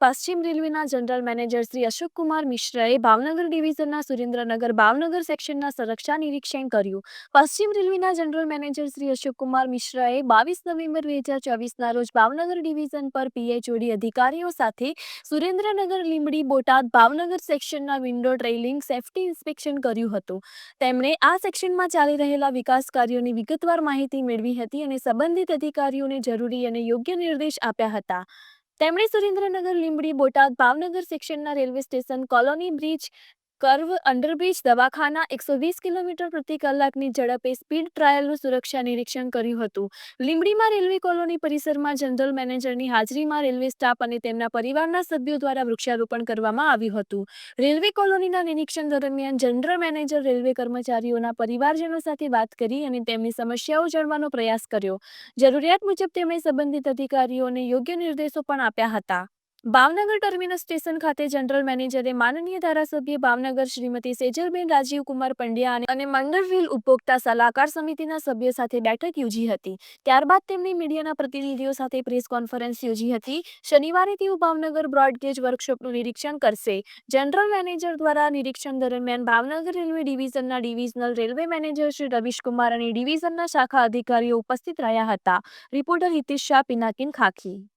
પશ્ચિમ રેલવેના general manager Shri Ashokkumar મિશ્રાએ ભાવનગર ડિવિઝનના સુરેન્દ્રનગર ભાવનગર સેક્શનના સુરક્ષા નિરીક્ષણ કર્યું. પશ્ચિમ રેલવેના જનરલ મેનેજર શ્રી અશોક કુમાર મિશ્રાએ બાવીસ નવેમ્બર બે હજાર ચોવીસના રોજ ભાવનગર ડિવિઝન પર પીએચઓડી અધિકારીઓ સાથે સુરેન્દ્રનગર લીંબડી બોટાદ ભાવનગર સેક્શનના વિન્ડો ટ્રેલિંગ સેફ્ટી ઇન્સ્પેક્શન કર્યું હતું. તેમણે આ સેક્શનમાં ચાલી રહેલા વિકાસ કાર્યોની વિગતવાર માહિતી મેળવી હતી અને સંબંધિત અધિકારીઓને જરૂરી અને યોગ્ય નિર્દેશ આપ્યા હતા. તેમણે Surendranagar Limbdi Botad Bhavnagar સેક્શનના railway station colony bridge curve underbridge દવાખાના એકસો વીસ કિલોમીટર પ્રતિ કલાકની ઝડપે સ્પીડ ટ્રાયલનું સુરક્ષા નિરીક્ષણ કર્યું હતું. લીંબડીમાં રેલવે કોલોની પરિસરમાં જનરલ મેનેજરની હાજરીમાં રેલવે સ્ટાફ અને તેમના પરિવારના સભ્યો દ્વારા વૃક્ષારોપણ કરવામાં આવ્યું હતું. રેલવે કોલોનીના નિરીક્ષણ દરમિયાન જનરલ મેનેજર, રેલવે કર્મચારીઓના પરિવારજનો સાથે વાત કરી અને તેમની સમસ્યાઓ જાણવાનો પ્રયાસ કર્યો. જરૂરિયાત મુજબ તેમણે સંબંધિત અધિકારીઓને યોગ્ય નિર્દેશો પણ આપ્યા હતા. ભાવનગર ટર્મિનસ સ્ટેશન ખાતે જનરલ મેનેજરે માનનીય ધારાસભ્ય ભાવનગર શ્રીમતી સેજલબેન રાજીવ કુમાર પંડ્યા અને- મંડળ મંડળવીલ ઉપભોક્તા સલાહકાર સમિતિના સભ્યો સાથે બેઠક યોજી હતી. ત્યારબાદ તેમણે મીડિયાના પ્રતિનિધિઓ સાથે પ્રેસ કોન્ફરન્સ યોજી હતી. શનિવારે તેઓ ભાવનગર બ્રોડગેજ વર્કશોપનું નિરીક્ષણ કરશે. જનરલ મેનેજર દ્વારા નિરીક્ષણ દરમિયાન Bhavnagar railway ડિવિઝનના divisional railway manager Shri Ravishkumar અને ડિવિઝનના શાખા અધિકારીઓ ઉપસ્થિત રહ્યા હતા. રિપોર્ટર હિતેશ શાહ, પિનાકિન ખાખી.